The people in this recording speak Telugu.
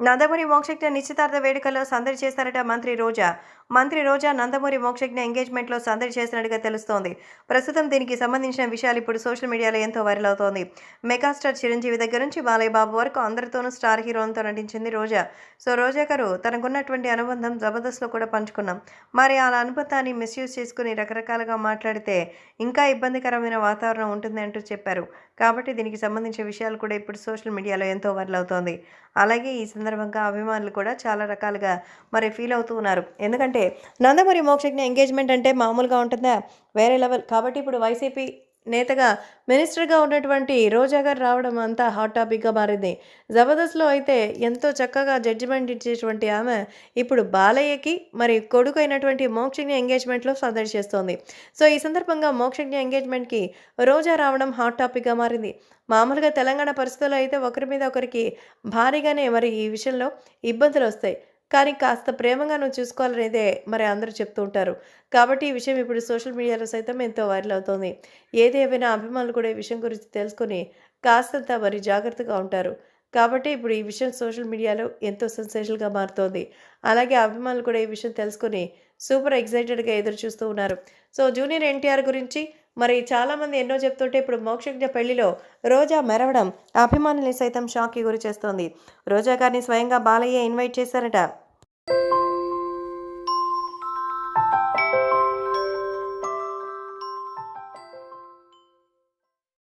నందమూరి మోక్షజ్ఞ నిశ్చితార్థ వేడుకల్లో సందడి చేస్తారట మంత్రి రోజా. మంత్రి రోజా నందమూరి మోక్షజ్ఞ ఎంగేజ్మెంట్లో సందడి చేసినట్టుగా తెలుస్తోంది. ప్రస్తుతం దీనికి సంబంధించిన విషయాలు ఇప్పుడు సోషల్ మీడియాలో ఎంతో వైరల్ అవుతోంది. మెగాస్టార్ చిరంజీవి దగ్గర నుంచి బాలయ్య బాబు వరకు అందరితోనూ స్టార్ హీరోలతో నటించింది రోజా. సో రోజా గారు తనకున్నటువంటి అనుబంధం జబర్దస్త్లో కూడా పంచుకున్నాం. మరి ఆ అనుబంధాన్ని మిస్యూజ్ చేసుకుని రకరకాలుగా మాట్లాడితే ఇంకా ఇబ్బందికరమైన వాతావరణం ఉంటుంది అంటూ చెప్పారు. కాబట్టి దీనికి సంబంధించిన విషయాలు కూడా ఇప్పుడు సోషల్ మీడియాలో ఎంతో వైరల్ అవుతోంది. అలాగే ఈ సందర్భంగా అభిమానులు కూడా చాలా రకాలుగా మరి ఫీల్ అవుతూ ఉన్నారు. ఎందుకంటే నందమూరి మోక్షజ్ఞ ఎంగేజ్మెంట్ అంటే మామూలుగా ఉంటుందా? వేరే లెవెల్. కాబట్టి ఇప్పుడు వైసీపీ నేతగా మినిస్టర్గా ఉన్నటువంటి రోజా గారు రావడం అంతా హాట్ టాపిక్గా మారింది. జబర్దస్త్లో అయితే ఎంతో చక్కగా జడ్జిమెంట్ ఇచ్చేటువంటి ఆమె ఇప్పుడు బాలయ్యకి మరి కొడుకు అయినటువంటి మోక్షజ్ఞ ఎంగేజ్మెంట్లో సందడి చేస్తోంది. సో ఈ సందర్భంగా మోక్షజ్ఞ ఎంగేజ్మెంట్కి రోజా రావడం హాట్ టాపిక్గా మారింది. మామూలుగా తెలంగాణ పరిస్థితుల్లో అయితే ఒకరి మీద ఒకరికి భారీగానే మరి ఈ విషయంలో ఇబ్బందులు వస్తాయి. కానీ కాస్త ప్రేమగా నువ్వు చూసుకోవాలనేదే మరి అందరూ చెప్తూ ఉంటారు. కాబట్టి ఈ విషయం ఇప్పుడు సోషల్ మీడియాలో సైతం ఎంతో వైరల్ అవుతోంది. ఏదేమైనా అభిమానులు కూడా ఈ విషయం గురించి తెలుసుకొని కాస్తంత మరి జాగ్రత్తగా ఉంటారు. కాబట్టి ఇప్పుడు ఈ విషయం సోషల్ మీడియాలో ఎంతో సెన్సేషన్గా మారుతోంది. అలాగే అభిమానులు కూడా ఈ విషయం తెలుసుకొని సూపర్ ఎక్సైటెడ్గా ఎదురు చూస్తూ ఉన్నారు. సో జూనియర్ ఎన్టీఆర్ గురించి మరి చాలామంది ఎన్నో చెప్తుంటే ఇప్పుడు మోక్షజ్ఞ పెళ్ళిలో రోజా మెరవడం అభిమానుల్ని సైతం షాక్కి గురి చేస్తోంది. రోజా గారిని స్వయంగా బాలయ్య ఇన్వైట్ చేశారట. you